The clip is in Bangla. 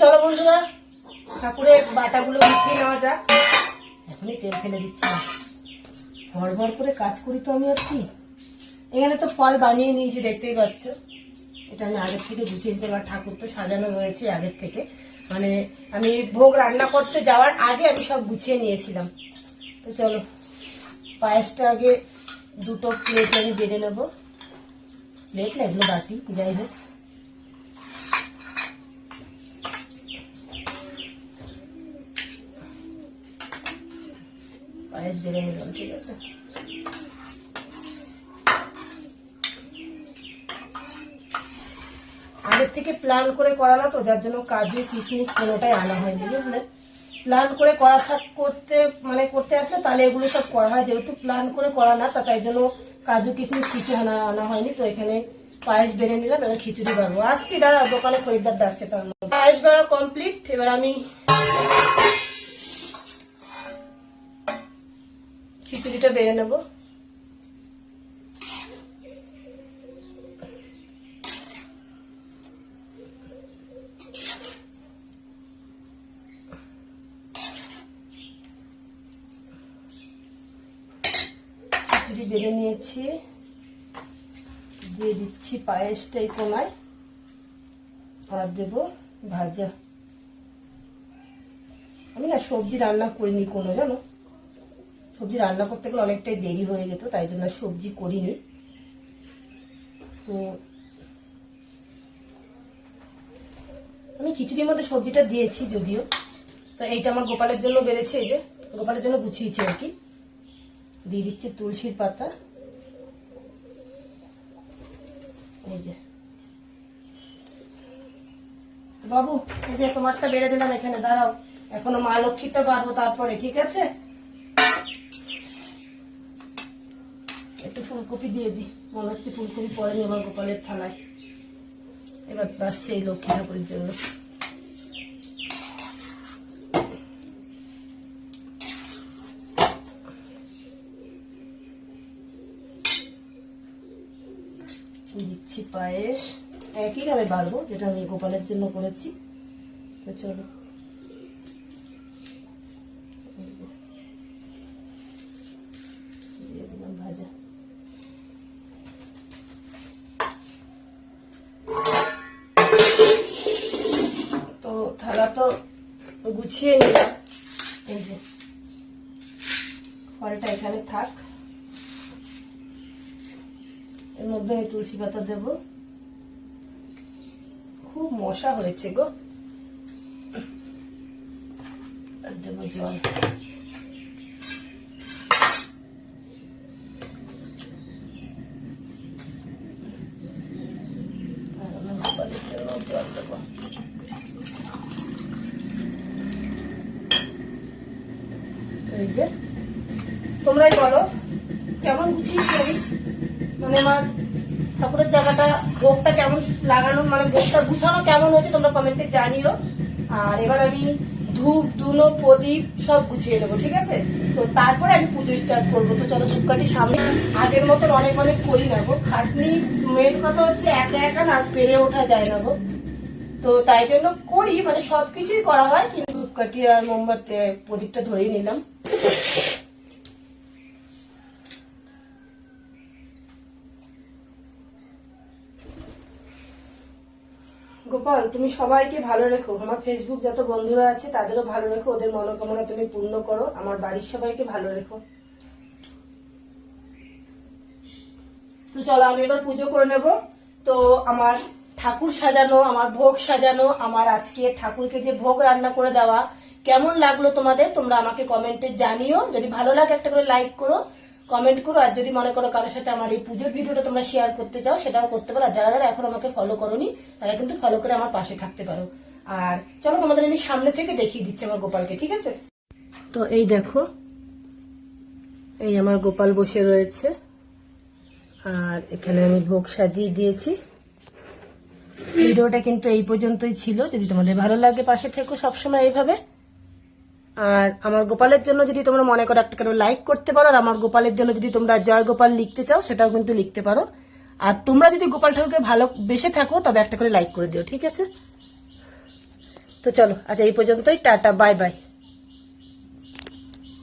চলো বন্ধুরা, ঠাকুরের বাটাগুলো উঠিয়ে নেওয়া যাক। এখনই তেল ফেলে দিচ্ছি না। ভর করে কাজ করি তো আমি আর কি। এখানে তো ফল বানিয়ে নিয়েছি, দেখতেই পাচ্ছ। এটা আমি আগের থেকে গুছিয়ে নিতে এবার ঠাকুর তো সাজানো রয়েছে আগের থেকে। মানে আমি ভোগ রান্না করতে যাওয়ার আগে আমি সব গুছিয়ে নিয়েছিলাম। তো চলো, পায়েসটা আগে দুটো প্লেট আমি বেড়ে নেব। প্লেট না, এগুলো বাটি, যাই হোক। পায়েস বেড়ে নিলাম ঠিক আছে আগের থেকে প্ল্যান করে করা না তো, যার জন্য কাজু কিশমিশ কোনোটাই আনা হয়নি, বুঝলে? প্ল্যান করে করা থাক, করতে মানে করতে আসলে তাহলে এগুলো সব করা হয়, যেহেতু প্ল্যান করে করা না, তা তাই জন্য কাজু কিশমিশ কিছু আনা আনা হয়নি, তো এখানে পায়েস বেড়ে নিলাম, এবার খিচুড়ি বাড়বো আসছি, দাঁড়া, দোকানে খরিদ্দার ডাকছে তার পায়েস বেড়া কমপ্লিট এবার আমি খিচুড়িটা বেড়ে নেব। খিচুড়ি বেড়ে নিয়েছি। দিয়ে দিচ্ছি পায়েসটা এই কোনায় আর দেব ভাজা। আমি না সবজি রান্না করিনি কোনো, জানো? সবজি রান্না করতে গেলে অনেকটাই দেরি হয়ে যেত, তাই জন্য সবজি করিনি। তো আমি খিচুড়ির মধ্যে সবজিটা দিয়েছি যদিও। তো এইটা আমার গোপালের জন্য বেড়েছে এই যে, গোপালের জন্য গুছিয়েছি আর কি। দিয়ে দিচ্ছি তুলসীর পাতা। এই যে। বাবু, এই যে তোমারটা বেড়ে দিলাম এখানে, দাঁড়াও। এখনও মা লক্ষ্মীটা পারব তারপরে, ঠিক আছে? একটু ফুলকপি দিয়ে দিই। মনে হচ্ছে ফুলকপি পড়েনি আমার গোপালের থালায় এবার পাচ্ছে এই লক্ষ্মী ঠাকুরের জন্য। দিচ্ছি পায়েস। একই ভাবে বাড়বো, যেটা আমি গোপালের জন্য করেছি। তো চলো দিয়ে দিলাম ভাজা তো থালা তো গুছিয়ে নিলাম এই যে, ফলটা এখানে থাক। এর মধ্যে আমি তুলসী পাতা দেব। খুব মশা হয়েছে গো। দেবো জল। জল দেবো। এই তোমরাই বলো, কেমন গুছিয়েছি আমি মানে আমার ঠাকুরের জায়গাটা, ভোগটা কেমন লাগানো মানে ভোগটা গুছানো কেমন হয়েছে তোমরা কমেন্টে জানিও। আর এবার আমি ধূপ, ধুনো, প্রদীপ সব গুছিয়ে দেবো, ঠিক আছে? তো তারপরে আমি পুজো স্টার্ট করব। তো চলো ধূপকাঠি সামনে আগের মতন অনেক অনেক করি না গো। খাটনি মেন কথা হচ্ছে একা একা না পেরে ওঠা যায় না গো। তো তাই জন্য করি মানে সবকিছুই করা হয়, কিন্তু ধূপকাঠি আর মোমবাতি, প্রদীপটা ধরেই নিলাম। গোপাল, তুমি সবাইকে ভালো রেখো। আমার ফেসবুক যত বন্ধুরা আছে, তাদেরও ভালো রেখো। ওদের মনোকামনা তুমি পূর্ণ করো। আমার বাড়ির সবাইকে ভালো রেখো। তো চলো, আমি এবার পুজো করে নেব। তো আমার ঠাকুর সাজানো, আমার ভোগ সাজানো, আমার আজকে ঠাকুরকে যে ভোগ রান্না করে দেওয়া কেমন লাগল তোমাদের, তোমরা আমাকে কমেন্টে জানিও। যদি ভালো লাগে একটা করে লাইক করো কমেন্ট করো, আর যদি মনে করো কারোর সাথে আমার এই পুজোর ভিডিওটা তোমরা শেয়ার করতে চাও, সেটাও করতে পারো। আর যারা যারা এখন আমাকে ফলো করোনি, তারা কিন্তু ফলো করে আমার পাশে থাকতে পারো। আর চলো তোমাদের আমি সামনে থেকে দেখিয়ে দিচ্ছি আমার গোপালকে, ঠিক আছে? তো এই দেখো, এই আমার গোপাল বসে রয়েছে। আর এখানে আমি ভোগ সাজিয়ে দিয়েছি। ভিডিওটা কিন্তু এই পর্যন্তই ছিল। যদি তোমাদের ভালো লাগে, পাশে থেকো সবসময় এইভাবে। আর আমার গোপালের জন্য যদি তোমরা মনে করো একটা করে লাইক করতে পারো, আর আমার গোপালের জন্য যদি তোমরা জয় গোপাল লিখতে চাও, সেটাও কিন্তু লিখতে পারো। আর তোমরা যদি গোপাল ঠাকুরকে ভালো বেসে থাকো, তবে একটা করে লাইক করে দিও, ঠিক আছে? তো চলো আচ্ছা এই পর্যন্তই, টাটা বাই বাই